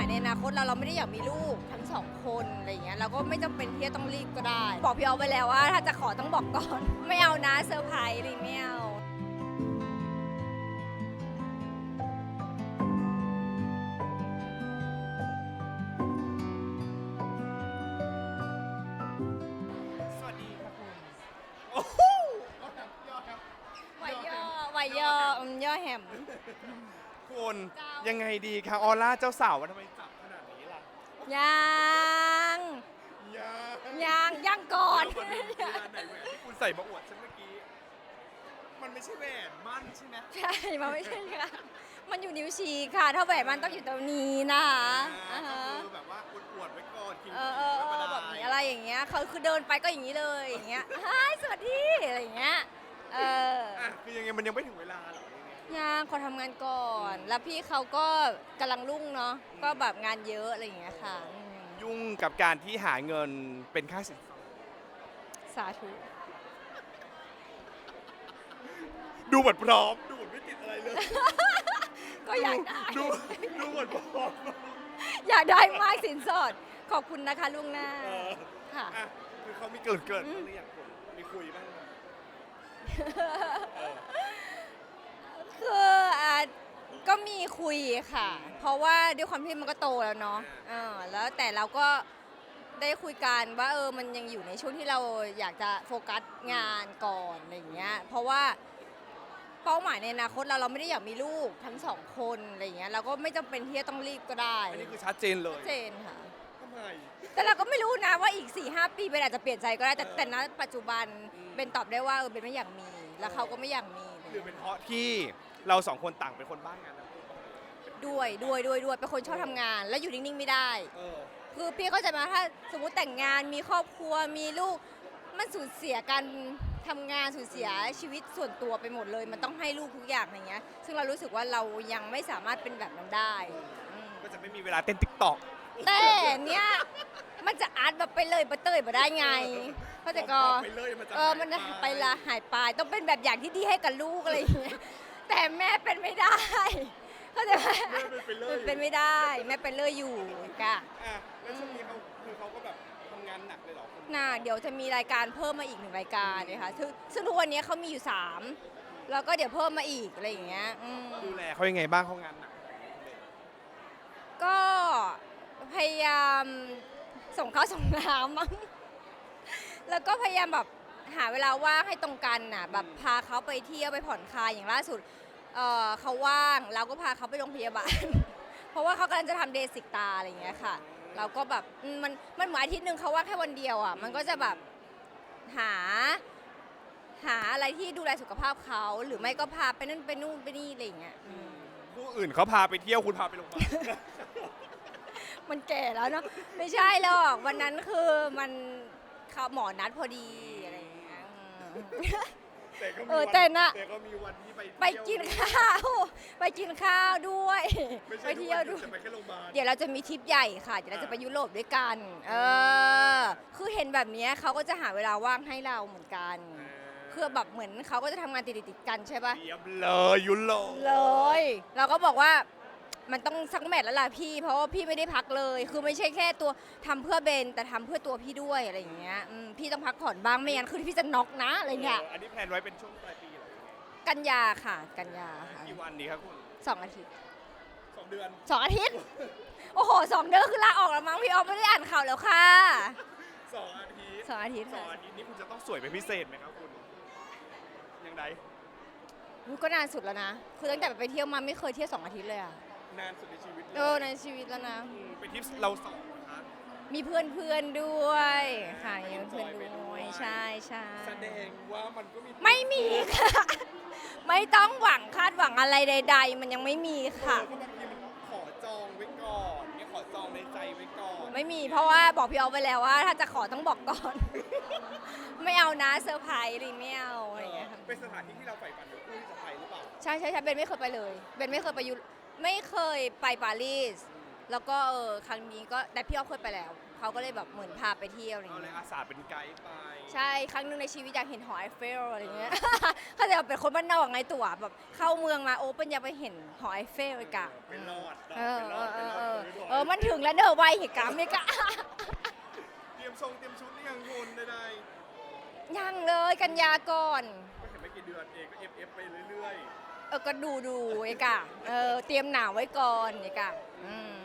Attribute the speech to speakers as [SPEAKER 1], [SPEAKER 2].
[SPEAKER 1] ายในอนาคตเราเราไม่ได้อยากมีลูกทั้งสองคนอะไรอย่างเงี้ยเราก็ไม่จำเป็นที่จะต้องรีบก็ได้ บอกพี่ออฟไปแล้วว่าถ้าจะขอต้องบอกก่อน ไม่เอานะเซอร์ไพรส์อะไรไม่เอา
[SPEAKER 2] สวัสดีครับคุณโอ้โหยอดครับ
[SPEAKER 1] ไหวย่อไหวย่ออืมย่อแหม
[SPEAKER 2] คุณ
[SPEAKER 1] เจ้า
[SPEAKER 2] ยังไงดีคะออร่าเจ้าสาวว่าทำไมจับขนาดนี้ล่ะ
[SPEAKER 1] ยัง
[SPEAKER 2] ยัง
[SPEAKER 1] ยังยังก่อน
[SPEAKER 2] เดี๋ยวก่อนดูเวลาไหนแหวนที่คุณใส่มาอวดฉันเมื่อกี้ มันไม่ใช่แหวนมั่นใช่ไหม
[SPEAKER 1] ใช่มันไม่ใช่ค่ะมันอยู่นิ้วชี้ค่ะ ถ้าแหวนมันต้องอยู่ตรงนี้นะคะอ่า
[SPEAKER 2] ก็
[SPEAKER 1] ฮะ
[SPEAKER 2] คือแบบว่าอวดๆไว้ก่อนกิน
[SPEAKER 1] เออเออเออแบบนี้อะไรอย่างเงี้ยเขาคือเดินไปก็อย่างนี้เลยอย่างเงี้ยฮายสวัสดีอะไรอย่างเงี้ยเออ
[SPEAKER 2] อะคือยังไงมันยังไม่ถึงเวลาเหรอเนี่ ย
[SPEAKER 1] ยังขอทำงานก่อน แล้วพี่เขาก็กำลังรุ่งเนาะก็แบบงานเยอะอะไรอย่างเงี้ยค่ะอืม
[SPEAKER 2] ยุ่งกับการที่หาเงินเป็นค่าสินสอด
[SPEAKER 1] สาธุ
[SPEAKER 2] ดูเหมือนพร้อม ดูเหมือนไม่ติดอะไรเลย
[SPEAKER 1] ก็อยากได้
[SPEAKER 2] ดูดูเหมือนพร้อม
[SPEAKER 1] อยากได้มากสินสอด ขอบคุณนะคะลุงหน้า
[SPEAKER 2] เออ
[SPEAKER 1] ค่ะ
[SPEAKER 2] อะคือเขามีเกิดเกิด
[SPEAKER 1] อืม
[SPEAKER 2] หรือยังคุณมีคุยบ้างไหมเออ
[SPEAKER 1] คืออะก็ มีคุยค่ะ เพราะว่าด้วยความที่มันก็โตแล้วเนาะเออแล้วแต่เราก็ได้คุยกันว่าเออมันยังอยู่ในช่วงที่เราอยากจะโฟกัสงานก่อนอะไรอย่างเงี้ย เพราะว่าเป้าหมายในอนาคตเราเราไม่ได้อยากมีลูกทั้งสองคนอะไรอย่างเงี้ยเราก็ไม่จำเป็นที่จะต้องรีบก็ได้
[SPEAKER 2] อันนี้คือชัดเจนเลย
[SPEAKER 1] ชัดเจนค่ะ
[SPEAKER 2] ทำไม
[SPEAKER 1] แต่เราก็ไม่รู้นะว่าอีก4ีหปีเบนอาจจะเปลี่ยนใจก็ได้แต่
[SPEAKER 2] เออ
[SPEAKER 1] แต่ณปัจจุบัน
[SPEAKER 2] อืม
[SPEAKER 1] เบนตอบได้ว่าเออเบนไม่อยากมี แล้วเขาก็ไม่อยากมีอะไรอย่าง
[SPEAKER 2] หรือ
[SPEAKER 1] เงี้ย
[SPEAKER 2] เป็นเพราะที่เราสองคนต่างเป็นคนบ้านงานทั้งคู่
[SPEAKER 1] ด้วยด้วยด้วยด้วยเป็นคนชอบทำงาน แล้วอยู่นิ่งๆไม่ได้
[SPEAKER 2] เออ
[SPEAKER 1] คือพี่เข้าใจไหมถ้าสมมติแต่งงานมีครอบครัวมีลูก มันสูญเสียการทำงานสูญเสียชีวิตส่วนตัวไปหมดเลย มันต้องให้ลูกทุกอย่างอย่างเงี้ย ซึ่งเรารู้สึกว่าเรายังไม่สามารถเป็นแบบนั้นได้อืม
[SPEAKER 2] ก็จะไม่มีเวลาเต้นติ๊กต็อก
[SPEAKER 1] แต่เนี้ยมันจะอาร์ตแบบไปเลยไปเตยมาได้ไงเข้าใจก็
[SPEAKER 2] ไปเลยมันจะ
[SPEAKER 1] เออ มันไปละหายไป ต้องเป็นแบบอย่างที่ดีให้กับลูกอะไรอย่างเงี้ย แต่แม่เป็นไม่ได้ เข้าใจไหม
[SPEAKER 2] แม่เป็นไปเลย
[SPEAKER 1] เป็นไม่ได้ แม่เป็นเลยอยู่กะ
[SPEAKER 2] อะแล้วช่วงนี้เขาคือเขาก็แบบทำงานหนักเลยเหรอคุณ
[SPEAKER 1] น่าเดี๋ยวจะมีรายการเพิ่มมาอีกหนึ่งรายการนะคะซึ่งซึ่งทุกวันนี้เขามีอยู่สามแล้วก็เดี๋ยวเพิ่มมาอีกอะไรอย่างเงี้ยอืม
[SPEAKER 2] ดูแลเขายังไงบ้างเขางานหนัก
[SPEAKER 1] ก็พยายามส่งข้าวส่งน้ำมั้งแล้วก็พยายามแบบหาเวลาว่างให้ตรงกันน่ะแบบพาเขาไปเที่ยวไปผ่อนคลายอย่างล่าสุด เอ่อเขาว่างเราก็พาเขาไปโรงพยาบาล เพราะว่าเขากำลังจะทำเดสิกตาอะไรอย่างเงี้ยค่ะ เราก็แบบอืมมันมันเหมือนอาทิตย์หนึ่งเขาว่างแค่วันเดียวอะมันก็จะแบบหา หาอะไรที่ดูแลสุขภาพเขาหรือไม่ก็พาไปนั่นไปนู่นไปนี่อะไรอย่างเงี้ยอืม
[SPEAKER 2] ผู้อื่นเขาพาไปเที่ยวคุณพาไปโรงพยาบาล
[SPEAKER 1] มันแก่แล้วเนาะไม่ใช่หรอกวันนั้นคือมันเขาหมอนัดพอดีอะไรอย่างเงี้ยอืม
[SPEAKER 2] แต่ ก็มี
[SPEAKER 1] เออ
[SPEAKER 2] วัน
[SPEAKER 1] แต่น่ะ
[SPEAKER 2] แต่ก็มีวันที่ไป
[SPEAKER 1] ไปกินข้าว ไปกินข้าวด้วย
[SPEAKER 2] ไม่
[SPEAKER 1] ไป
[SPEAKER 2] ใช่ทุก
[SPEAKER 1] เที่ยว
[SPEAKER 2] วันห
[SPEAKER 1] ด้
[SPEAKER 2] ยุ
[SPEAKER 1] ว
[SPEAKER 2] ด
[SPEAKER 1] ย
[SPEAKER 2] จะไปแค่โรงพยาบาล
[SPEAKER 1] เดี๋ยวเราจะมีทริปใหญ่ค่ะ เดี๋ยวเราจะไปยุโรปด้วยกัน เออ คือเห็นแบบเนี้ยเขาก็จะหาเวลาว่างให้เราเหมือนกันคือแบบเหมือนเขาก็จะทำงานติดๆกันใช่ปะ
[SPEAKER 2] เยียบเลยยุโรป
[SPEAKER 1] เลย เราก็บอกว่า มันต้องสักแมทแล้วล่ะพี่ เพราะว่าพี่ไม่ได้พักเลย คือไม่ใช่แค่ตัวทำเพื่อเบน แต่ทำเพื่อตัวพี่ด้วยอะไรอย่างเงี้ยอืมพี่ต้องพักผ่อนบ้างไม่งั้นคือพี่จะน็อกนะอะไรเงี้ย
[SPEAKER 2] อออันนี้แพลนไว้เป็นช่วงปลายปีเหรอ
[SPEAKER 1] กันยาค่ะ กันยาค่ะ
[SPEAKER 2] กี่วันดีครับคุณ
[SPEAKER 1] สองอาทิตย์
[SPEAKER 2] สองเดือน
[SPEAKER 1] สองอาทิตย์ โอ้โหสองเดือนคือลาออกแล้วมั้งพี่ออฟไม่ได้อ่านข่าวแล้วค่ะ
[SPEAKER 2] สองอาทิตย์
[SPEAKER 1] สองอาทิตย์
[SPEAKER 2] สอง
[SPEAKER 1] ค่ะ
[SPEAKER 2] อาทิตย์นี้คุณจะต้องสวยเป็นพิเศษไหมครับคุณยังไง
[SPEAKER 1] อุ๊ยก็นานสุดแล้วนะ คือตั้งแต่ไปเที่ยวมาไม่เคยเที่ยวสองอาทิตย์เลยอะ
[SPEAKER 2] นานสุดในชีวิตลย
[SPEAKER 1] เออในชีวิตแล้วนะ
[SPEAKER 2] มเป็นทริปเราสองนะครับ
[SPEAKER 1] มีเพื่อนเพื่อนๆด้วยค่ะมีเพื่อน
[SPEAKER 2] ไป
[SPEAKER 1] ๆ
[SPEAKER 2] ด้
[SPEAKER 1] ด้
[SPEAKER 2] ว
[SPEAKER 1] วยยใช่ใช่
[SPEAKER 2] แสดงว่ามันก็มี
[SPEAKER 1] ไม่มีค่ะ ไม่ต้องหวังคาดหวังอะไรใด ๆ มันยังไม่มีค่ะ
[SPEAKER 2] เออเพราะบางทีมันขอจองไว้ก่อนเนี่ยขอจองในใจไว้ก่อน
[SPEAKER 1] ไม่มีเพราะว่าบอกพี่ออฟไปแล้วว่า ถ้าจะขอต้องบอกก่อน ไม่เอานะเซอร์ไพรส์หรือไม่เอาอะไรอย่างเงี้ยค่ะ
[SPEAKER 2] เป็นสถานที่ที่เราใฝ่ฝันอยู่คู่ที่จะไปหรือเปล่า
[SPEAKER 1] ใช่ใช่ใช่เบนไม่เคยไปเลย เบนไม่เคยไปยุ ไม่เคยไปปารีส แล้วก็เออครั้งนี้ก็แต่พี่อ้อเคยไปแล้ว เขาก็เลยแบบเหมือนพาไปเที่ยวอะไรอย่าง
[SPEAKER 2] เอาเล
[SPEAKER 1] เงี้ยย
[SPEAKER 2] อาสาเป็นไกด์ไป
[SPEAKER 1] ใช่ครั้งหนึ่งในชีวิตอยากเห็นหอไอเฟลอะไรเงี้ย เขาจะเป็นคนบ้านนอกไงตั๋วแบบเข้าเมืองมาโอ้เป็นอยากไปเห็นหอไอเฟลอีกอะ
[SPEAKER 2] เป็นรอด
[SPEAKER 1] เออ
[SPEAKER 2] เออ
[SPEAKER 1] เออเอ
[SPEAKER 2] อ
[SPEAKER 1] มันถึงแล้วเด้อไวเหตุการณ์ไม่กะ
[SPEAKER 2] เตรียมทรงเตรียมชุดยังคุณใดๆ
[SPEAKER 1] ยังเลยกันยาก่อน
[SPEAKER 2] ก็เห็นไม่กี่เดือนเองก็เอฟเอฟไปเรื่อย
[SPEAKER 1] เออก็ดูดูไอ้กะเออเตรียมหนาวไว้ก่อนไอ้กะอืม